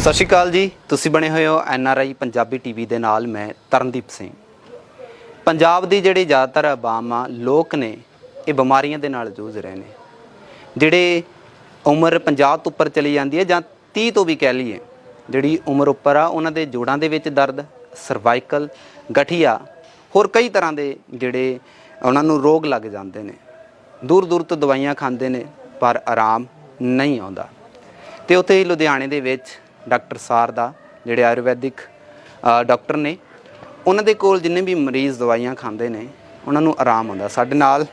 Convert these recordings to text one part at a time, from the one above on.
ਸਤਿ ਸ਼੍ਰੀ ਅਕਾਲ ਜੀ। ਤੁਸੀਂ ਬਣੇ ਹੋਏ ਹੋ N R I Punjabi TV ਦੇ ਨਾਲ, ਮੈਂ ਤਰਨਦੀਪ ਸਿੰਘ। ਪੰਜਾਬ ਦੀ ਜਿਹੜੀ ਜ਼ਿਆਦਾਤਰ ਆਵਾਮ ਆ, ਲੋਕ ਨੇ, ਇਹ ਬਿਮਾਰੀਆਂ ਦੇ ਨਾਲ ਜੂਝ ਰਹੇ ਨੇ। ਜਿਹੜੇ ਉਮਰ 50 ਤੋਂ ਉੱਪਰ ਚਲੀ ਜਾਂਦੀ ਹੈ ਜਾਂ 30 ਤੋਂ ਵੀ ਕਹਿ ਲਈਏ, ਜਿਹੜੀ ਉਮਰ ਉੱਪਰ ਆ, ਉਹਨਾਂ ਦੇ ਜੋੜਾਂ ਦੇ ਵਿੱਚ ਦਰਦ, ਸਰਵਾਈਕਲ, ਗਠੀਆ, ਹੋਰ ਕਈ ਤਰ੍ਹਾਂ ਦੇ ਜਿਹੜੇ ਉਹਨਾਂ ਨੂੰ ਰੋਗ ਲੱਗ ਜਾਂਦੇ ਨੇ। ਦੂਰ ਦੂਰ ਤੋਂ ਦਵਾਈਆਂ ਖਾਂਦੇ ਨੇ, ਪਰ ਆਰਾਮ ਨਹੀਂ ਆਉਂਦਾ। ਤੇ ਉੱਥੇ ਹੀ ਲੁਧਿਆਣੇ ਦੇ ਵਿੱਚ ਡਾਕਟਰ ਸਾਰਦਾ ਜਿਹੜੇ ਆਯੁਰਵੈਦਿਕ ਡਾਕਟਰ ਨੇ ਉਹਨਾਂ ਦੇ ਕੋਲ ਜਿੰਨੇ ਵੀ ਮਰੀਜ਼ ਦਵਾਈਆਂ ਖਾਂਦੇ ਨੇ ਉਹਨਾਂ ਨੂੰ ਆਰਾਮ ਆਉਂਦਾ। ਸਾਡੇ ਨਾਲ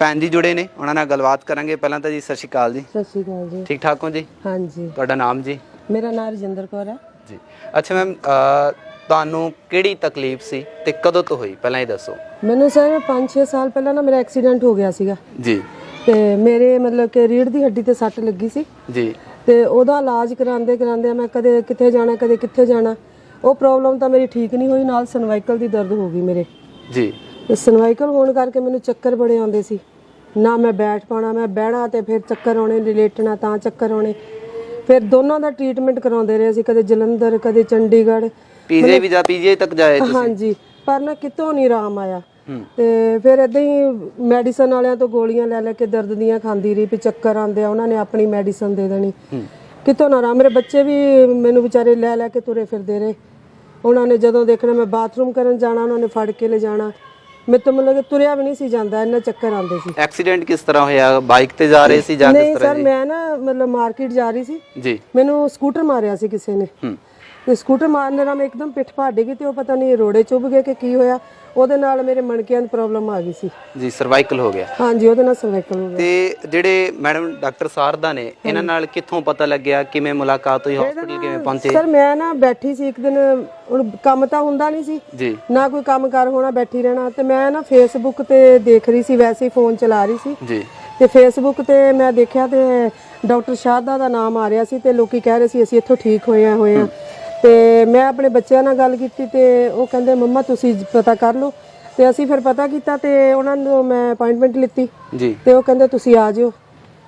ਭੈਣ ਜੀ ਜੁੜੇ ਨੇ ਉਹਨਾਂ ਨਾਲ ਗੱਲਬਾਤ ਕਰਾਂਗੇ। ਪਹਿਲਾਂ ਤਾਂ ਜੀ ਸਤਿ ਸ਼੍ਰੀ ਅਕਾਲ ਜੀ। ਸਤਿ ਸ਼੍ਰੀ ਅਕਾਲ ਜੀ। ਠੀਕ ਠਾਕ ਹੋ ਜੀ? ਹਾਂਜੀ। ਤੁਹਾਡਾ ਨਾਮ ਜੀ? ਮੇਰਾ ਨਾਮ ਰਜਿੰਦਰ ਕੌਰ ਹੈ। ਜੀ। ਅੱਛਾ ਮੈਮ ਤੁਹਾਨੂੰ ਕਿਹੜੀ ਤਕਲੀਫ ਸੀ ਤੇ ਕਦੋਂ ਤੋਂ ਹੋਈ? ਪਹਿਲਾਂ ਇਹ ਦੱਸੋ। ਮੈਨੂੰ ਸਰ 5-6 ਸਾਲ ਪਹਿਲਾਂ ਨਾ ਮੇਰਾ ਐਕਸੀਡੈਂਟ ਹੋ ਗਿਆ ਸੀਗਾ। ਜੀ। ਤੇ ਮੇਰੇ ਮਤਲਬ ਕਿ ਰੀੜ ਦੀ ਹੱਡੀ ਤੇ ਸੱਟ ਲੱਗੀ ਸੀ। ਜੀ। ਤੇ ਉਹਦਾ ਇਲਾਜ ਕਰਾਉਂਦੇ ਕਰਾਉਂਦੇ ਮੈਂ ਕਦੇ ਕਿੱਥੇ ਜਾਣਾ ਕਦੇ ਕਿੱਥੇ ਜਾਣਾ ਉਹ ਪ੍ਰੋਬਲਮ ਤਾਂ ਮੇਰੀ ਠੀਕ ਨਹੀਂ ਹੋਈ ਨਾਲ ਸਰਵਾਈਕਲ ਦੀ ਦਰਦ ਹੋ ਗਈ ਮੇਰੇ। ਜੀ। ਤੇ ਸਰਵਾਈਕਲ ਹੋਣ ਕਰਕੇ ਮੈਨੂੰ ਚੱਕਰ ਬੜੇ ਆਉਂਦੇ ਸੀ। ਨਾ ਮੈਂ ਬੈਠ ਪਾਣਾ ਮੈਂ ਬਹਿਣਾ ਤੇ ਫਿਰ ਚੱਕਰ ਆਉਣੇ ਰਿਲੇਟਣਾ ਤਾਂ ਚੱਕਰ ਆਉਣੇ। ਫਿਰ ਦੋਨਾਂ ਦਾ ਟ੍ਰੀਟਮੈਂਟ ਕਰਾਉਂਦੇ ਰਹੇ ਅਸੀਂ ਕਦੇ ਜਲੰਧਰ ਕਦੇ ਚੰਡੀਗੜ੍ਹ। ਪੀਜੇ ਵੀ ਜਾ ਪੀਜੇ ਤੱਕ ਜਾਏ ਤੁਸੀਂ? ਹਾਂਜੀ ਪਰ ਨਾ ਕਿਤੋਂ ਨਹੀਂ ਆਰਾਮ ਆਇਆ। ਤੇ ਫਿਰ ਇਦਾਂ ਹੀ ਮੈਡੀਸਨ ਵਾਲਿਆਂ ਤੋਂ ਗੋਲੀਆਂ ਲੈ ਲੈ ਕੇ ਦਰਦ ਦੀਆਂ ਖਾਂਦੀ ਰਹੀ ਵੀ ਚੱਕਰ ਆਉਂਦੇ ਆ ਉਹਨਾਂ ਨੇ ਆਪਣੀ ਮੈਡੀਸਨ ਦੇ ਦੇਣੀ। ਕਿਤੋਂ ਨਾ ਆਰਾਮ ਮੇਰੇ ਬੱਚੇ ਵੀ ਮੈਨੂੰ ਵਿਚਾਰੇ ਲੈ ਲੈ ਕੇ ਤੁਰੇ ਫਿਰਦੇ ਰਹੇ। ਉਹਨਾਂ ਨੇ ਜਦੋਂ ਦੇਖਣਾ ਮੈਂ ਬਾਥਰੂਮ ਕਰਨ ਜਾਣਾ ਉਹਨਾਂ ਨੇ ਫੜ ਕੇ ਲੈ ਜਾਣਾ। ਤੋਂ ਮਤਲਬ ਕਿ ਤੁਰਿਆ ਵੀ ਨਹੀਂ ਸੀ ਜਾਂਦਾ ਇੰਨਾ ਚੱਕਰ ਆਉਂਦੇ ਸੀ। ਐਕਸੀਡੈਂਟ ਕਿਸ ਤਰ੍ਹਾਂ ਹੋਇਆ? ਬਾਈਕ ਤੇ ਜਾ ਰਹੇ ਸੀ ਜਾਂ ਨਹੀਂ ਕਿਸ ਤਰ੍ਹਾਂ ਸਰ ਮੈਂ ਨਾ ਮਤਲਬ ਮਾਰਕੀਟ ਜਾ ਰਹੀ ਸੀ। ਜੀ। ਮੈਨੂੰ ਸਕੂਟਰ ਮਾਰਿਆ ਸੀ ਕਿਸੇ ਨੇ। ਹੂੰ। ਤੇ ਸਕੂਟਰ ਮਾਰਨ ਨਾਲ ਮੈਂ ਇੱਕਦਮ ਪਿੱਠ ਫਾੜ ਗਈ ਤੇ ਉਹ ਪਤਾ ਨਹੀਂ ਰੋੜੇ ਚੁੱਭ ਗਏ ਕਿ ਕੀ ਹੋਇਆ। ਉਹਦੇ ਨਾਲ ਮੇਰੇ ਮਣਕਿਆਂ ਦੀ ਪ੍ਰੋਬਲਮ ਆ ਗਈ ਸੀ। ਜੀ ਸਰਵਾਈਕਲ ਹੋ ਗਿਆ। ਹਾਂਜੀ ਉਹਦੇ ਨਾਲ ਸਰਵਾਈਕਲ ਹੋ ਗਿਆ। ਤੇ ਜਿਹੜੇ ਮੈਡਮ ਡਾਕਟਰ ਸਾਰਦਾ ਨੇ ਇਹਨਾਂ ਨਾਲ ਕਿੱਥੋਂ ਪਤਾ ਲੱਗਿਆ ਕਿਵੇਂ ਮੁਲਾਕਾਤ ਹੋਈ ਹਸਪੀਟਲ ਕਿਵੇਂ ਪਹੁੰਚੇ? ਸਰ ਮੈਂ ਨਾ ਬੈਠੀ ਸੀ ਇੱਕ ਦਿਨ ਹੁਣ ਕੰਮ ਤਾਂ ਹੁੰਦਾ ਨਹੀਂ ਸੀ। ਜੀ। ਨਾ ਕੋਈ ਕੰਮ ਕਰ ਹੋਣਾ ਬੈਠੀ ਰਹਿਣਾ। ਤੇ ਮੈਂ ਨਾ ਫੇਸਬੁੱਕ ਤੇ ਦੇਖ ਰਹੀ ਸੀ ਵੈਸੇ ਹੀ ਫੋਨ ਚਲਾ ਰਹੀ ਸੀ। ਜੀ। ਤੇ ਫੇਸਬੁੱਕ ਤੇ ਮੈਂ ਦੇਖਿਆ ਤੇ ਡਾਕਟਰ ਸ਼ਾਰਦਾ ਦਾ ਨਾਮ ਆ ਰਿਹਾ ਸੀ ਤੇ ਲੋਕੀ ਕਹਿ ਰਹੇ ਸੀ ਅਸੀਂ ਇੱਥੋਂ ਠੀਕ ਹੋਏ ਆ ਹੋਏ ਆ। ਤੇ ਮੈਂ ਆਪਣੇ ਬੱਚਿਆਂ ਨਾਲ ਗੱਲ ਕੀਤੀ ਤੇ ਉਹ ਕਹਿੰਦੇ ਮੰਮਾ ਤੁਸੀਂ ਪਤਾ ਕਰ ਲਓ। ਤੇ ਅਸੀਂ ਫਿਰ ਪਤਾ ਕੀਤਾ ਤੇ ਉਹਨਾਂ ਨੂੰ ਮੈਂ ਅਪਾਇੰਟਮੈਂਟ ਲਿੱਤੀ। ਜੀ। ਤੇ ਉਹ ਕਹਿੰਦੇ ਤੁਸੀਂ ਆ ਜਿਓ।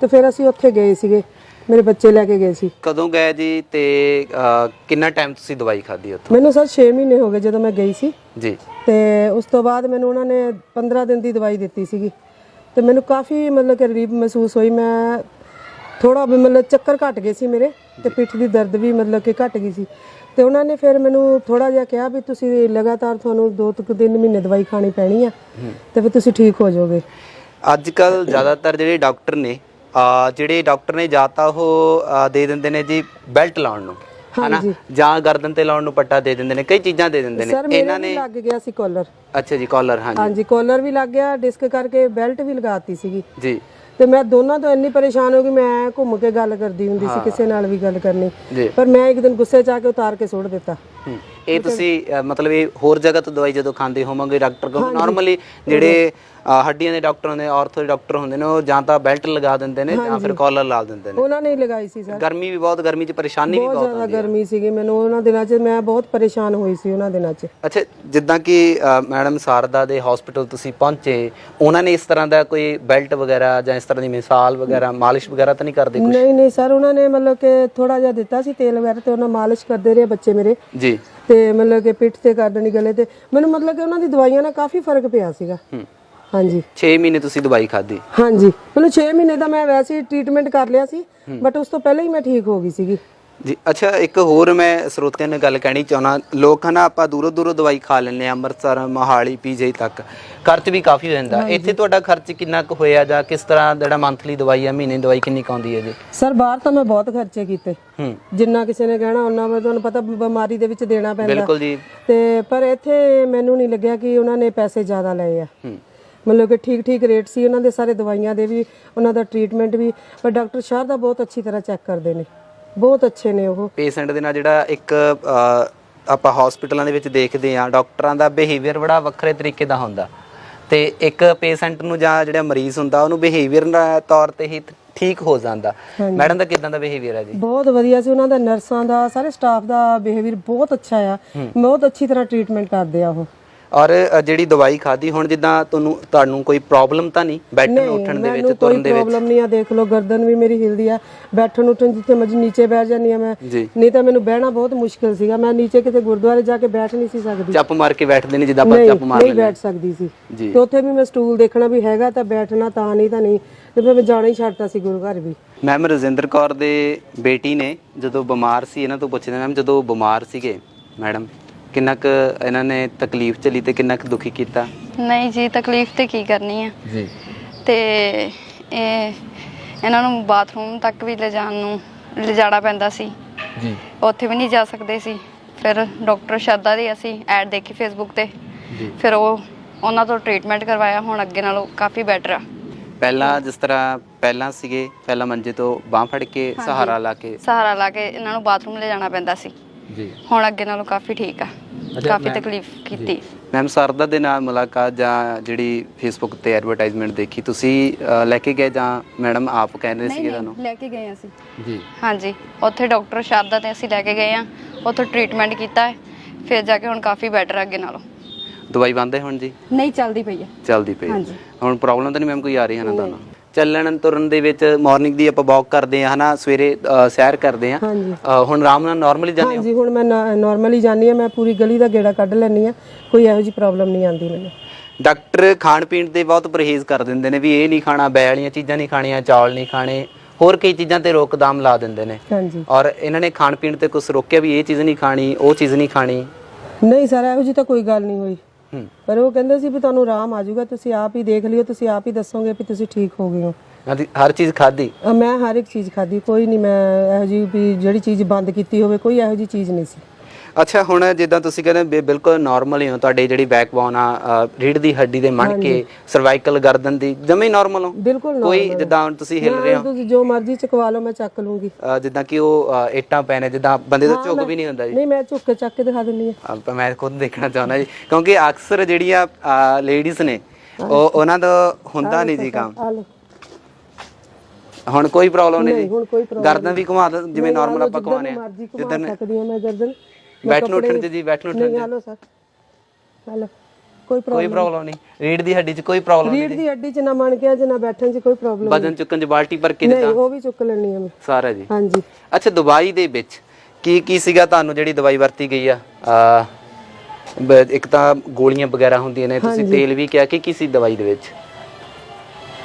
ਤੇ ਫਿਰ ਅਸੀਂ ਉੱਥੇ ਗਏ ਸੀਗੇ ਮੇਰੇ ਬੱਚੇ ਲੈ ਕੇ ਗਏ ਸੀ। ਕਦੋਂ ਗਏ ਜੀ ਤੇ ਅਹ, ਕਿੰਨਾ ਟਾਈਮ ਤੁਸੀਂ ਦਵਾਈ ਖਾਧੀ ਉੱਥੋਂ? ਮੈਨੂੰ ਸਰ 6 ਮਹੀਨੇ ਹੋ ਗਏ ਜਦੋਂ ਮੈਂ ਗਈ ਸੀ। ਜੀ। ਤੇ ਉਸ ਤੋਂ ਬਾਅਦ ਮੈਨੂੰ ਉਹਨਾਂ ਨੇ 15 ਦਿਨ ਦੀ ਦਵਾਈ ਦਿੱਤੀ ਸੀਗੀ। ਤੇ ਮੈਨੂੰ ਕਾਫੀ ਮਤਲਬ ਕਿ ਰਿਲੀਫ ਮਹਿਸੂਸ ਹੋਈ। ਮੈਂ ਥੋੜਾ ਮਤਲਬ ਚੱਕਰ ਘਟ ਗਏ ਸੀ ਮੇਰੇ ਤੇ ਪਿੱਠ ਦੀ ਦਰਦ ਵੀ ਮਤਲਬ ਕਿ ਘਟ ਗਈ ਸੀ। ਤੇ ਉਹਨਾਂ ਨੇ ਫਿਰ ਮੈਨੂੰ ਥੋੜਾ ਜਿਹਾ ਕਿਹਾ ਵੀ ਤੁਸੀਂ ਲਗਾਤਾਰ ਤੁਹਾਨੂੰ 2 ਤਿੰਨ ਮਹੀਨੇ ਦਵਾਈ ਖਾਣੀ ਪੈਣੀ ਆ ਤੇ ਫਿਰ ਤੁਸੀਂ ਠੀਕ ਹੋ ਜਾਓਗੇ। ਅੱਜ ਕੱਲ ਜ਼ਿਆਦਾਤਰ ਜਿਹੜੇ ਡਾਕਟਰ ਨੇ ਜਿਹੜੇ ਡਾਕਟਰ ਨੇ ਜਾਂ ਤਾਂ ਉਹ ਦੇ ਦਿੰਦੇ ਨੇ ਜੀ ਬੈਲਟ ਲਾਉਣ ਨੂੰ ਹਨਾ? ਜਾਂ ਗਰਦਨ ਤੇ ਲਾਉਣ ਨੂੰ ਪੱਟਾ ਦੇ ਦਿੰਦੇ ਨੇ ਕਈ ਚੀਜ਼ਾਂ ਦੇ ਦਿੰਦੇ ਨੇ। ਮੇਰੇ ਵੀ ਲੱਗ ਗਿਆ ਸੀ ਕਾਲਰ ਅੱਛਾ ਜੀ ਕਾਲਰ ਹਾਂਜੀ। ਹਾਂਜੀ ਕਾਲਰ ਵੀ ਲੱਗ ਗਿਆ ਡਿਸਕ ਕਰਕੇ ਬੈਲਟ ਵੀ ਲਗਾਤੀ ਸੀਗੀ। ਜੀ। ਤੇ ਮੈਂ ਦੋਨਾਂ ਤੋਂ ਇੰਨੀ ਪਰੇਸ਼ਾਨ ਹੋ ਗਈ ਮੈਂ ਘੁੰਮ ਕੇ ਗੱਲ ਕਰਦੀ ਹੁੰਦੀ ਸੀ ਕਿਸੇ ਨਾਲ ਵੀ ਗੱਲ ਕਰਨੀ। ਜੀ। ਪਰ ਮੈਂ ਇੱਕ ਦਿਨ ਗੁੱਸੇ ਚ ਆ ਕੇ ਉਤਾਰ ਕੇ ਸੁੱਟ ਦਿੱਤਾ। ਹੂੰ। ਇਹ ਤੁਸੀਂ ਮਤਲਬ ਇਹ ਹੋਰ ਜਗ੍ਹਾ ਤੋਂ ਦਵਾਈ ਜਦੋਂ ਖਾਂਦੇ ਹੋਵੋਗੇ ਡਾਕਟਰ ਕੋਲ ਨਾਰਮਲੀ ਜਿਹੜੇ ਹੱਡੀਆਂ ਦੇ ਡਾਕਟਰ ਹੁੰਦੇ ਨੇ ਆਰਥੋ ਦੇ ਡਾਕਟਰ ਹੁੰਦੇ ਨੇ ਉਹ ਜਾਂ ਤਾਂ ਬੈਲਟ ਲਗਾ ਦਿੰਦੇ ਨੇ ਜਾਂ ਫਿਰ ਕਾਲਰ ਲਾ ਦਿੰਦੇ ਨੇ। ਉਹਨਾਂ ਨੇ ਲਗਾਈ ਸੀ ਸਰ। ਗਰਮੀ ਵੀ ਬਹੁਤ ਗਰਮੀ 'ਚ ਪਰੇਸ਼ਾਨੀ ਵੀ ਬਹੁਤ ਬਹੁਤ ਜ਼ਿਆਦਾ ਗਰਮੀ ਸੀਗੀ ਮੈਨੂੰ ਉਹਨਾਂ ਦਿਨਾਂ 'ਚ ਮੈਂ ਬਹੁਤ ਪਰੇਸ਼ਾਨ ਹੋਈ ਸੀ ਉਹਨਾਂ ਦਿਨਾਂ 'ਚ। ਅੱਛਾ ਜਿੱਦਾਂ ਕਿ ਮੈਡਮ ਸਾਰਦਾ ਦੇ ਹਸਪੀਟਲ ਤੁਸੀਂ ਪਹੁੰਚੇ ਉਹਨਾਂ ਨੇ ਇਸ ਤਰ੍ਹਾਂ ਦਾ ਕੋਈ ਬੈਲਟ ਵਗੈਰਾ ਜਾਂ ਇਸ ਤਰ੍ਹਾਂ ਦੀ ਮਿਸਾਲ ਵਗੈਰਾ ਮਾਲਿਸ਼ ਵਗੈਰਾ ਤਾਂ ਨਹੀਂ ਕਰਦੇ ਨਹੀਂ ਨਹੀਂ ਸਰ ਉਹਨਾਂ ਨੇ ਮਤਲਬ ਕਿ ਥੋੜਾ ਜਿਹਾ ਦਿੱਤਾ ਸੀ ਤੇਲ ਵਗੈਰਾ ਤੇ ਉਹਨਾਂ ਮਾਲਿਸ਼ ਕਰਦੇ ਰਹੇ ਬੱਚੇ ਮੇਰੇ। ਜੀ। ਤੇ ਮਤਲਬ ਕਿ ਪਿੱਠ ਤੇ ਕਰ ਦੇਣੀ ਗਲੇ ਤੇ ਮੈਨੂੰ ਮਤਲਬ ਕਿ ਉਹਨਾਂ ਦੀ ਦਵਾਈਆਂ ਨਾਲ ਕਾਫੀ ਫ਼ਰਕ ਪਿਆ ਸੀਗਾ। ਹੂੰ। ਹਾਂਜੀ। 6 ਮਹੀਨੇ ਤੁਸੀਂ ਦਵਾਈ ਖਾਧੀ? ਹਾਂਜੀ। ਮੈਨੂੰ 6 ਮਹੀਨੇ ਦਾ ਮੈਂ ਵੈਸੇ ਹੀ ਟ੍ਰੀਟਮੈਂਟ ਕਰ ਲਿਆ ਸੀ ਬਟ ਉਸ ਤੋਂ ਪਹਿਲਾਂ ਹੀ ਮੈਂ ਠੀਕ ਹੋ ਗਈ ਸੀਗੀ। ਜੀ ਅੱਛਾ ਇੱਕ ਹੋਰ ਮੈਂ ਸਰੋਤਿਆਂ ਨਾਲ ਗੱਲ ਕਹਿਣੀ ਚਾਹਣਾ ਲੋਕ ਹਨਾ ਆਪਾਂ ਦੂਰੋਂ ਦੂਰੋਂ ਦਵਾਈ ਖਾ ਲੈਂਦੇ ਆ ਅੰਮ੍ਰਿਤਸਰ ਮਹਾਲੀ ਪੀਜੀ ਤੱਕ। ਖਰਚ ਵੀ ਕਾਫੀ ਹੋ ਜਾਂਦਾ। ਇੱਥੇ ਤੁਹਾਡਾ ਖਰਚ ਕਿੰਨਾ ਕੁ ਹੋਇਆ ਜਾਂ ਕਿਸ ਤਰ੍ਹਾਂ ਜਿਹੜਾ ਮੰਥਲੀ ਦਵਾਈ ਆ ਮਹੀਨੇ ਦਵਾਈ ਕਿੰਨੀ ਕੁ ਆਉਂਦੀ ਹੈ ਜੀ? ਸਰ ਬਾਹਰ ਤਾਂ ਮੈਂ ਬਹੁਤ ਖਰਚੇ ਕੀਤੇ। ਹੂੰ। ਜਿੰਨਾ ਕਿਸੇ ਨੇ ਕਹਿਣਾ ਉਹਨਾਂ ਮੈਂ ਤੁਹਾਨੂੰ ਪਤਾ ਬਿਮਾਰੀ ਦੇ ਵਿੱਚ ਦੇਣਾ ਪੈਂਦਾ। ਬਿਲਕੁਲ ਜੀ। ਤੇ ਪਰ ਇੱਥੇ ਮੈਨੂੰ ਨਹੀਂ ਲੱਗਿਆ ਕਿ ਉਹਨਾਂ ਨੇ ਪੈਸੇ ਜ਼ਿਆਦਾ ਲਏ ਆ। ਹੂੰ। ਮਤਲਬ ਕਿ ਠੀਕ ਠੀਕ ਰੇਟ ਸੀ ਉਹਨਾਂ ਦੇ ਸਾਰੇ ਦਵਾਈਆਂ ਦੇ ਵੀ ਉਹਨਾਂ ਦਾ ਟ੍ਰੀਟਮੈਂਟ ਵੀ ਪਰ ਡਾਕਟਰ ਸ਼ਾਹ ਦਾ ਬਹੁਤ ਅੱਛੀ ਤਰ੍ਹਾਂ ਚੈੱਕ ਕਰਦੇ ਨੇ। ਬਹੁਤ ਅੱਛੇ ਨੇ ਉਹ। ਪੇਸ਼ੈਂਟ ਦੇ ਨਾਲ ਜਿਹੜਾ ਇੱਕ ਆਪਾਂ ਹਸਪੀਟਲਾਂ ਦੇ ਵਿੱਚ ਦੇਖਦੇ ਆ ਡਾਕਟਰਾਂ ਦਾ ਬਿਹੇਵੀਅਰ ਬੜਾ ਵੱਖਰੇ ਤਰੀਕੇ ਦਾ ਹੁੰਦਾ। ਤੇ ਇੱਕ ਪੇਸ਼ੈਂਟ ਨੂੰ ਜਾਂ ਜਿਹੜਾ ਮਰੀਜ਼ ਹੁੰਦਾ ਉਹਨੂੰ ਬਿਹੇਵੀਅਰ ਦਾ ਤੌਰ ਤੇ ਹੀ ਠੀਕ ਹੋ ਜਾਂਦਾ। ਮੈਡਮ ਦਾ ਕਿਦਾਂ ਦਾ ਬਿਹੇਵੀਅਰ ਹੈ ਜੀ? ਬਹੁਤ ਵਧੀਆ ਸੀ ਉਹਨਾਂ ਦਾ ਨਰਸਾਂ ਦਾ ਸਾਰੇ ਸਟਾਫ ਦਾ ਬਿਹੇਵੀਅਰ ਬਹੁਤ ਅੱਛਾ ਆ। ਬਹੁਤ ਅੱਛੀ ਤਰ੍ਹਾਂ ਟ੍ਰੀਟਮੈਂਟ ਕਰਦੇ ਆ ਉਹ। ਔਰ ਅ, ਜਿਹੜੀ ਦਵਾਈ ਖਾਦੀ ਹੁਣ ਜਿੱਦਾਂ ਤੁਹਾਨੂੰ ਤੁਹਾਨੂੰ ਕੋਈ ਪ੍ਰੋਬਲਮ ਤਾਂ ਨਹੀਂ? ਬੈਠਣ ਉੱਠਣ ਦੇ ਵਿੱਚ ਮੈਨੂੰ ਕੋਈ ਤੁਰਨ ਦੇ ਵਿੱਚ? ਪ੍ਰੋਬਲਮ ਨਹੀਂ ਆ ਦੇਖ ਲਓ ਗਰਦਨ ਵੀ ਮੇਰੀ ਹਿਲਦੀ ਆ। ਬੈਠਣ ਉੱਠਣ ਜਿੱਥੇ ਮਰਜ਼ੀ ਨੀਚੇ ਬੈਠ ਜਾਂਦੀ ਆ ਮੈਂ। ਜੀ। ਨਹੀਂ ਤਾਂ ਮੈਨੂੰ ਬਹਿਣਾ ਬਹੁਤ ਮੁਸ਼ਕਿਲ ਸੀਗਾ। ਮੈਂ ਨੀਚੇ ਕਿਤੇ ਗੁਰਦੁਆਰੇ ਜਾ ਕੇ ਬੈਠ ਨਹੀਂ ਸੀ ਸਕਦੀ। ਚੱਪ ਮਾਰ ਕੇ ਬੈਠਦੇ ਨੇ ਜਿੱਦਾਂ ਆਪਾਂ ਨਹੀਂ ਚੱਪ ਮਾਰ ਨਹੀਂ ਲੈਂਦੇ ਬੈਠ ਸਕਦੀ ਸੀ। ਜੀ। ਤੇ ਉੱਥੇ ਵੀ ਮੈਂ ਸਟੂਲ ਦੇਖਣਾ ਵੀ ਹੈਗਾ ਤਾਂ ਬੈਠਣਾ ਤਾਂ ਨਹੀਂ ਤਾਂ ਨਹੀਂ। ਤੇ ਫਿਰ ਮੈਂ ਜਾਣਾ ਹੀ ਛੱਡਤਾ ਸੀ ਗੁਰੂ ਘਰ ਵੀ। ਮੈਮ ਰਜਿੰਦਰ ਕੌਰ ਦੇ ਬੇਟੀ ਨੇ ਜਦੋਂ ਬਿਮਾਰ ਸੀ ਇਹਨਾਂ ਤੋਂ ਪੁੱਛਦੇ ਮੈਮ ਜਦੋਂ ਬਿਮਾਰ ਸੀਗੇ ਮੈਡਮ ਕਿੰਨਾ ਕੁ ਇਹਨਾਂ ਨੇ ਤਕਲੀਫ ਝੱਲੀ ਤੇ ਕਿੰਨਾ ਕੁ ਦੁਖੀ ਕੀਤਾ? ਨਹੀਂ ਜੀ ਤਕਲੀਫ ਤੇ ਕੀ ਕਰਨੀ ਆ? ਜੀ। ਤੇ ਇਹ ਇਹਨਾਂ ਨੂੰ ਬਾਥਰੂਮ ਤੱਕ ਵੀ ਲਿਜਾਣ ਨੂੰ ਲਿਜਾਣਾ ਪੈਂਦਾ ਸੀ। ਜੀ। ਉੱਥੇ ਵੀ ਨਹੀਂ ਜਾ ਸਕਦੇ ਸੀ। ਫਿਰ ਡਾਕਟਰ ਸ਼ਰਦਾ ਦੀ ਅਸੀਂ ਐਡ ਦੇਖੀ ਫੇਸਬੁੱਕ ਤੇ। ਜੀ। ਫਿਰ ਉਹ ਉਹਨਾਂ ਤੋਂ ਟ੍ਰੀਟਮੈਂਟ ਕਰਵਾਇਆ ਹੁਣ ਅੱਗੇ ਨਾਲੋਂ ਕਾਫੀ ਬੈਟਰ ਆ। ਪਹਿਲਾਂ ਜਿਸ ਤਰ੍ਹਾਂ ਪਹਿਲਾਂ ਸੀਗੇ ਪਹਿਲਾਂ ਮੰਜੇ ਤੋਂ ਬਾਹ ਫੜ ਕੇ ਸਹਾਰਾ ਲਾ ਕੇ। ਸਹਾਰਾ ਲਾ ਕੇ ਇਹਨਾਂ ਨੂੰ ਬਾਥਰੂਮ ਲਿਜਾਣਾ ਪੈਂਦਾ ਸੀ। ਜੀ। ਹੁਣ ਅੱਗੇ ਨਾਲੋਂ ਕਾਫੀ ਠੀਕ ਆ। ਕਾਫੀ ਤਕਲੀਫ ਕੀਤੀ। ਮੈਮ ਸਰਦਾ ਦੇ ਨਾਲ ਮੁਲਾਕਾਤ ਜਾਂ ਜਿਹੜੀ ਫੇਸਬੁੱਕ ਤੇ ਐਡਵਰਟਾਈਜ਼ਮੈਂਟ ਦੇਖੀ ਤੁਸੀਂ ਲੈ ਕੇ ਗਏ ਜਾਂ ਮੈਡਮ ਆਪ ਕਹਿੰਦੇ ਸੀਗੇ ਤੁਹਾਨੂੰ? ਲੈ ਕੇ ਗਏ ਅਸੀਂ। ਜੀ। ਹਾਂਜੀ ਉੱਥੇ ਡਾਕਟਰ ਸ਼ਰਦਾ ਤੇ ਅਸੀਂ ਲੈ ਕੇ ਗਏ ਆ ਉੱਥੋਂ ਟ੍ਰੀਟਮੈਂਟ ਕੀਤਾ ਹੈ ਫਿਰ ਜਾ ਕੇ ਹੁਣ ਕਾਫੀ ਬੈਟਰ ਅੱਗੇ ਨਾਲੋਂ। ਦਵਾਈ ਬੰਦ ਹੈ ਹੁਣ ਜੀ? ਨਹੀਂ ਚੱਲਦੀ ਪਈ ਹੈ। ਚੱਲਦੀ ਪਈ ਹੈ। ਹਾਂਜੀ। ਹੁਣ ਪ੍ਰੋਬਲਮ ਤਾਂ ਨਹੀਂ ਮੈਮ ਕੋਈ ਆ ਰਹੀ ਹੈ ਨਾ ਤੁਹਾਨੂੰ? ਚੱਲਣ ਤੁਰਨ ਦੇ ਵਿੱਚ ਮਾਰਨਿੰਗ ਦੀ ਆਪਾਂ ਵਾਕ ਕਰਦੇ ਆ ਹਨਾ ਸਵੇਰੇ ਅ, ਸੈਰ ਕਰਦੇ ਆ ਹਾਂਜੀ। ਹੁਣ ਆਰਾਮ ਨਾਲ ਨਾਰਮਲੀ ਜਾਂਦੇ ਹੋ? ਹਾਂਜੀ ਹੁਣ ਮੈਂ ਨਾਰਮਲੀ ਜਾਂਦੀ ਆ ਮੈਂ ਪੂਰੀ ਗਲੀ ਦਾ ਗੇੜਾ ਕੱਢ ਲੈਣੀ ਆ ਕੋਈ ਇਹੋ ਜਿਹੀ ਪ੍ਰੋਬਲਮ ਨਹੀਂ ਆਉਂਦੀ ਮੈਨੂੰ। ਡਾਕਟਰ ਖਾਣ ਪੀਣ ਤੇ ਬਹੁਤ ਪਰਹੇਜ਼ ਕਰ ਦਿੰਦੇ ਨੇ ਵੀ ਇਹ ਨਹੀਂ ਖਾਣਾ ਬੈ ਵਾਲੀਆਂ ਚੀਜ਼ਾਂ ਨਹੀਂ ਖਾਣੀਆਂ ਚੌਲ ਨਹੀਂ ਖਾਣੇ ਹੋਰ ਕਈ ਚੀਜ਼ਾਂ ਤੇ ਰੋਕਦਾਮ ਲਾ ਦਿੰਦੇ ਨੇ। ਹਾਂਜੀ। ਔਰ ਇਹਨਾਂ ਨੇ ਖਾਣ ਪੀਣ ਤੇ ਕੁਝ ਰੋਕਿਆ ਵੀ ਇਹ ਚੀਜ਼ ਨਹੀਂ ਖਾਣੀ ਉਹ ਚੀਜ਼ ਨਹੀਂ ਖਾਣੀ। ਨਹੀਂ ਸਰ ਇਹੋ ਜਿਹੀ ਤਾਂ ਕੋਈ ਗੱਲ ਨਹੀਂ ਹੋਈ। ਹੂੰ ਪਰ ਉਹ ਕਹਿੰਦੇ ਸੀ ਵੀ ਤੁਹਾਨੂੰ ਆਰਾਮ ਆ ਜਾਊਗਾ ਤੁਸੀਂ ਆਪ ਹੀ ਦੇਖ ਲਿਓ ਤੁਸੀਂ ਆਪ ਹੀ ਦੱਸੋਗੇ ਵੀ ਤੁਸੀਂ ਠੀਕ ਹੋ ਗਏ ਹੋ। ਹਾਂਜੀ, ਹਰ ਚੀਜ਼ ਖਾਦੀ ਅ, ਮੈਂ ਹਰ ਇੱਕ ਚੀਜ਼ ਖਾਦੀ ਕੋਈ ਨਹੀਂ ਮੈਂ ਇਹੋ ਜਿਹੀ ਵੀ ਜਿਹੜੀ ਚੀਜ਼ ਬੰਦ ਕੀਤੀ ਹੋਵੇ ਕੋਈ ਇਹੋ ਜਿਹੀ ਚੀਜ਼ ਨਹੀਂ ਸੀ। ਅੱਛਾ ਹੁਣ ਜਿੱਦਾਂ ਤੁਸੀਂ ਕਹਿੰਦੇ ਵੀ ਬਿਲਕੁਲ ਨਾਰਮਲ ਹੀ ਹੋ ਤੁਹਾਡੇ ਜਿਹੜੀ ਬੈਕਬੋਨ ਆ ਅ, ਰੀੜ੍ਹ ਦੀ ਹੱਡੀ ਦੇ ਮਣ ਕੇ ਸਰਵਾਈਕਲ ਗਰਦਨ ਦੀ ਜਮੇ ਨਾਰਮਲ ਹੋ? ਬਿਲਕੁਲ ਕੋਈ ਜਿੱਦਾਂ ਤੁਸੀਂ ਹਿਲ ਰਹੇ ਹੋ? ਤੁਸੀਂ ਜੋ ਮਰਜ਼ੀ ਚਕਵਾ ਲਓ ਮੈਂ ਚੱਕ ਲੂੰਗੀ। ਜਿੱਦਾਂ ਕਿ ਉਹ ਅ, ਇੱਟਾਂ ਪੈ ਨੇ ਜਿੱਦਾਂ ਬੰਦੇ ਦਾ ਝੁਕ ਵੀ ਨਹੀਂ ਹੁੰਦਾ ਜੀ। ਨਹੀਂ ਮੈਂ ਝੁੱਕ ਕੇ ਚੱਕ ਕੇ ਦਿਖਾ ਦਿੰਨੀ ਆ। ਮੈਂ ਖੁਦ ਦੇਖਣਾ ਚਾਹੁੰਦਾ ਜੀ ਕਿਉਂਕਿ ਅਕਸਰ ਜਿਹੜੀਆਂ ਲੇਡੀਜ਼ ਨੇ ਉਹ ਉਹਨਾਂ ਦਾ ਹੁੰਦਾ ਨਹੀਂ ਜੀ ਕੰਮ। ਹੁਣ ਕੋਈ ਪ੍ਰੋਬਲਮ ਨਹੀਂ ਜੀ। ਗਰਦਨ ਵੀ ਘੁਮਾ ਜਿਵੇਂ ਨਾਰਮਲ ਆਪਾਂ ਜਿੱਦਾਂ ਘੁਮਾਉਂਦੇ ਆ ਸਕਦੀ ਹਾਂ ਮੈਂ ਗਰਦਨ। ਬੈਠਣ ਉੱਠਣ ਚ ਜੀ ਬੈਠਣ ਉੱਠਣ ਨਹੀਂ ਲਓ ਸਰ। ਲਓ ਕੋਈ ਕੋਈ ਪ੍ਰੋਬਲਮ ਪ੍ਰੋਬਲਮ ਨਹੀਂ। ਰੀੜ ਦੀ ਹੱਡੀ 'ਚ ਕੋਈ ਪ੍ਰੋਬਲਮ ਨਹੀਂ ਰੀੜ ਦੀ ਹੱਡੀ 'ਚ ਨਾ ਮਣ ਕੇ ਜਾਂ ਨਾ ਬੈਠਣ 'ਚ ਕੋਈ ਪ੍ਰੋਬਲਮ ਵਜਨ ਚੁੱਕਣ 'ਚ ਬਾਲਟੀ ਭਰ ਕੇ ਨਹੀਂ ਉਹ ਵੀ ਚੁੱਕ ਲੈਣੀ ਆ ਮੈਂ। ਸਾਰਾ ਜੀ। ਹਾਂਜੀ। ਅੱਛਾ ਦਵਾਈ ਦੇ ਵਿੱਚ ਕੀ ਕੀ ਸੀਗਾ ਤੁਹਾਨੂੰ ਜਿਹੜੀ ਦਵਾਈ ਵਰਤੀ ਗਈ ਆ? ਆ ਇੱਕ ਤਾਂ ਗੋਲੀਆਂ ਵਗੈਰਾ ਹੁੰਦੀਆਂ ਨੇ ਤੁਸੀਂ ਤੇਲ ਵੀ ਕਿਹਾ ਕਿ ਕੀ ਸੀ ਦਵਾਈ ਦੇ ਵਿੱਚ?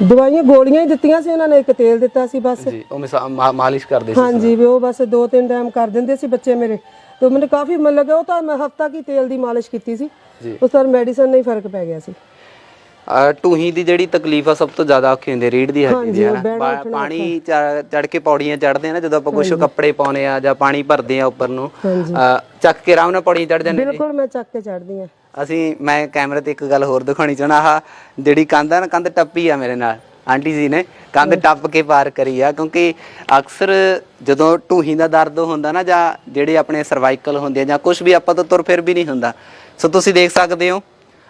ਦਵਾਈਆਂ ਗੋਲੀਆਂ ਹੀ ਦਿੱਤੀਆਂ ਸੀ ਉਹਨਾਂ ਨੇ ਇੱਕ ਤੇਲ ਦਿੱਤਾ ਸੀ ਬਸ। ਜੀ ਉਹ ਮਿਸਾ- ਮਾ- ਮਾਲਿਸ਼ ਕਰਦੇ ਸੀ ਹਾਂਜੀ ਵੀ ਉਹ ਬਸ ਦੋ ਤਿੰਨ ਟਾਈਮ ਕਰ ਦਿੰਦੇ ਸੀ ਬੱਚੇ ਮੇਰੇ। ਤੇ ਮੈਨੂੰ ਕਾਫੀ ਮਨ ਲੱਗਾ ਉਹ ਤਾਂ ਮੈਂ ਹਫਤਾ ਕੀ ਤੇਲ ਦੀ ਮਾਲਿਸ਼ ਕੀਤੀ ਸੀ। ਉਸ ਤੋਂ ਮੈਡੀਸਨ ਨਹੀਂ ਫ਼ਰਕ ਪੈ ਗਿਆ ਸੀ। ਆ ਟੂਹੀ ਦੀ ਜਿਹੜੀ ਤਕਲੀਫ ਆ ਸਭ ਤੋਂ ਜ਼ਿਆਦਾ ਔਖੀ ਹੁੰਦੀ ਰੀੜ ਦੀ ਹੱਡੀ ਦੀ ਹੈ ਪਾਣੀ ਚੜ ਕੇ ਪੌੜੀਆਂ ਚੜਦੇ ਆ ਨਾ ਜਦੋਂ ਆਪਾਂ ਕੁਝ ਕੱਪੜੇ ਪਾਉਨੇ ਆ ਜਾਂ ਪਾਣੀ ਭਰਦੇ ਆ ਉੱਪਰ ਨੂੰ ਆ, ਚੱਕ ਕੇ ਆਰਾਮ ਨਾਲ ਪੌੜੀਆਂ ਚੜ ਜਾਂਦੇ ਨੇ। ਬਿਲਕੁਲ ਮੈਂ ਚੱਕ ਕੇ ਚੜਦੀ ਆ ਅਸੀਂ ਮੈਂ ਕੈਮਰੇ ਤੇ ਇੱਕ ਗੱਲ ਹੋਰ ਦਿਖਾਉਣੀ ਚਾਹਣਾ ਆਹ ਜਿਹੜੀ ਕੰਧ ਆ ਨਾ ਕੰਧ ਟੱਪੀ ਆ ਮੇਰੇ ਨਾਲ। ਆਂਟੀ ਜੀ ਨੇ ਕੰਧ ਟੱਪ ਕੇ ਪਾਰ ਕਰੀ ਆ ਕਿਉਂਕਿ ਅਕਸਰ ਜਦੋਂ ਢੂਹੀ ਦਾ ਦਰਦ ਹੁੰਦਾ ਨਾ ਜਾਂ ਜਿਹੜੇ ਆਪਣੇ ਸਰਵਾਈਕਲ ਹੁੰਦੇ ਆ ਜਾਂ ਕੁਝ ਵੀ ਆਪਾਂ ਤੋਂ ਤੁਰ ਫਿਰ ਵੀ ਨਹੀਂ ਹੁੰਦਾ। ਸੋ ਤੁਸੀਂ ਦੇਖ ਸਕਦੇ ਹੋ।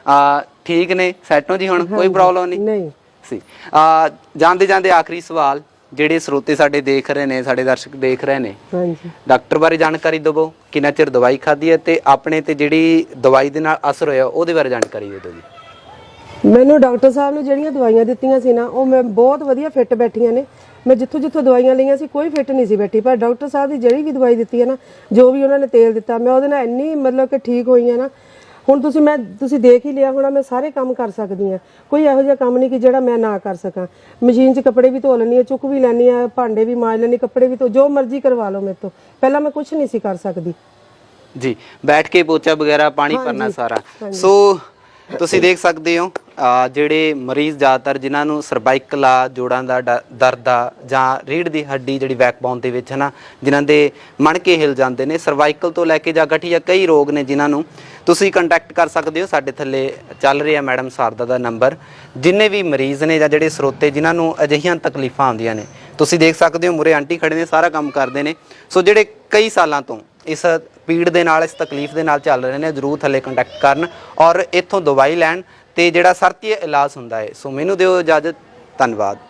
ਆ ਠੀਕ ਨੇ ਸੈੱਟ ਜੀ ਹੁਣ? ਕੋਈ ਪ੍ਰੋਬਲਮ ਨਹੀਂ? ਨਹੀਂ। ਸੀ ਆ ਜਾਂਦੇ ਜਾਂਦੇ ਆਖਰੀ ਸਵਾਲ ਜਿਹੜੇ ਸਰੋਤੇ ਸਾਡੇ ਦੇਖ ਰਹੇ ਨੇ ਸਾਡੇ ਦਰਸ਼ਕ ਦੇਖ ਰਹੇ ਨੇ। ਹਾਂਜੀ ਡਾਕਟਰ ਬਾਰੇ ਜਾਣਕਾਰੀ ਦਿਵੋ ਕਿੰਨਾ ਚਿਰ ਦਵਾਈ ਖਾਧੀ ਹੈ ਤੇ ਆਪਣੇ ਤੇ ਜਿਹੜੀ ਦਵਾਈ ਦੇ ਨਾਲ ਅਸਰ ਹੋਇਆ ਉਹਦੇ ਬਾਰੇ ਜਾਣਕਾਰੀ ਦੇ ਦਿਓ ਜੀ। ਮੈਨੂੰ ਡਾਕਟਰ ਸਾਹਿਬ ਨੇ ਜਿਹੜੀਆਂ ਦਵਾਈਆਂ ਦਿੱਤੀਆਂ ਸੀ ਨਾ ਉਹ ਮੈਂ ਬਹੁਤ ਵਧੀਆ ਫਿੱਟ ਬੈਠੀਆਂ ਨੇ। ਮੈਂ ਜਿੱਥੋਂ ਜਿੱਥੋਂ ਦਵਾਈਆਂ ਲਈਆਂ ਸੀ ਕੋਈ ਫਿੱਟ ਨਹੀਂ ਸੀ ਬੈਠੀ। ਪਰ ਡਾਕਟਰ ਸਾਹਿਬ ਦੀ ਜਿਹੜੀ ਵੀ ਦਵਾਈ ਦਿੱਤੀ ਹੈ ਨਾ ਜੋ ਵੀ ਉਹਨਾਂ ਨੇ ਤੇਲ ਦਿੱਤਾ ਮੈਂ ਉਹਦੇ ਨਾਲ ਇੰਨੀ ਮਤਲਬ ਕਿ ਠੀਕ ਹੋਈ ਹਾਂ ਨਾ। ਹੁਣ ਤੁਸੀਂ ਮੈਂ ਤੁਸੀਂ ਦੇਖ ਹੀ ਲਿਆ ਹੋਣਾ ਮੈਂ ਸਾਰੇ ਕੰਮ ਕਰ ਸਕਦੀ ਹਾਂ। ਕੋਈ ਇਹੋ ਜਿਹਾ ਕੰਮ ਨਹੀਂ ਕਿ ਜਿਹੜਾ ਮੈਂ ਨਾ ਕਰ ਸਕਾਂ। ਮਸ਼ੀਨ 'ਚ ਕੱਪੜੇ ਵੀ ਧੋ ਲੈਣੀ ਆ ਚੁੱਕ ਵੀ ਲੈਣੀ ਆ ਭਾਂਡੇ ਵੀ ਮਾਂਜ ਲੈਣੀ ਕੱਪੜੇ ਵੀ ਧੋ ਜੋ ਮਰਜ਼ੀ ਕਰਵਾ ਲਓ ਮੇਰੇ ਤੋਂ। ਪਹਿਲਾਂ ਮੈਂ ਕੁਝ ਨਹੀਂ ਸੀ ਕਰ ਸਕਦੀ। ਜੀ ਬੈਠ ਕੇ ਪੋਚਾ ਵਗੈਰਾ ਪਾਣੀ ਭਰਨਾ ਸਾਰਾ। ਸੋ ਤੁਸੀਂ ਦੇਖ ਸਕਦੇ ਹੋ ਜਿਹੜੇ ਮਰੀਜ਼ ਜ਼ਿਆਦਾਤਰ ਜਿਨ੍ਹਾਂ ਨੂੰ ਸਰਵਾਈਕਲ ਜੋੜਾਂ ਦਾ ਦਰਦ ਆ ਜਾਂ ਰੀੜ ਦੀ ਹੱਡੀ ਜਿਹੜੀ ਬੈਕਬੋਨ ਦੇ ਵਿੱਚ ਹੈ ਨਾ, ਜਿਨ੍ਹਾਂ ਦੇ ਮਣਕੇ ਹਿਲ ਜਾਂਦੇ ਨੇ ਸਰਵਾਈਕਲ ਤੋਂ ਲੈ ਕੇ ਜਾਂ ਗਠੀਆ ਕਈ ਰੋਗ ਨੇ ਜਿਨ੍ਹਾਂ ਨੂੰ ਤੁਸੀਂ ਕੰਟੈਕਟ ਕਰ ਸਕਦੇ ਹੋ, ਸਾਡੇ ਥੱਲੇ ਚੱਲ ਰਿਹਾ ਮੈਡਮ ਸਾਰਦਾ ਦਾ ਨੰਬਰ ਜਿੰਨੇ ਵੀ ਮਰੀਜ਼ ਨੇ ਜਾਂ ਜਿਹੜੇ ਸਰੋਤੇ ਜਿਨ੍ਹਾਂ ਨੂੰ ਅਜਿਹੀਆਂ ਤਕਲੀਫਾਂ ਆਉਂਦੀਆਂ ਨੇ, ਤੁਸੀਂ ਦੇਖ ਸਕਦੇ ਹੋ, ਮੁਰੇ ਆਂਟੀ ਖੜੇ ਨੇ, ਸਾਰਾ ਕੰਮ ਕਰਦੇ ਨੇ। ਸੋ ਜਿਹੜੇ ਕਈ ਸਾਲਾਂ ਤੋਂ ਇਸ ਪੀੜ ਦੇ ਨਾਲ, ਇਸ ਤਕਲੀਫ ਦੇ ਨਾਲ ਚੱਲ ਰਹੇ ਨੇ, ਜਰੂਰ ਥੱਲੇ ਕੰਟੈਕਟ ਕਰਨ ਔਰ ਇੱਥੋਂ ਦਵਾਈ ਲੈਣ ਤੇ ਜਿਹੜਾ ਸਰਤੀ ਇਲਾਜ ਹੁੰਦਾ ਹੈ। ਸੋ ਮੈਨੂੰ ਦਿਓ ਇਜਾਜ਼ਤ, ਧੰਨਵਾਦ।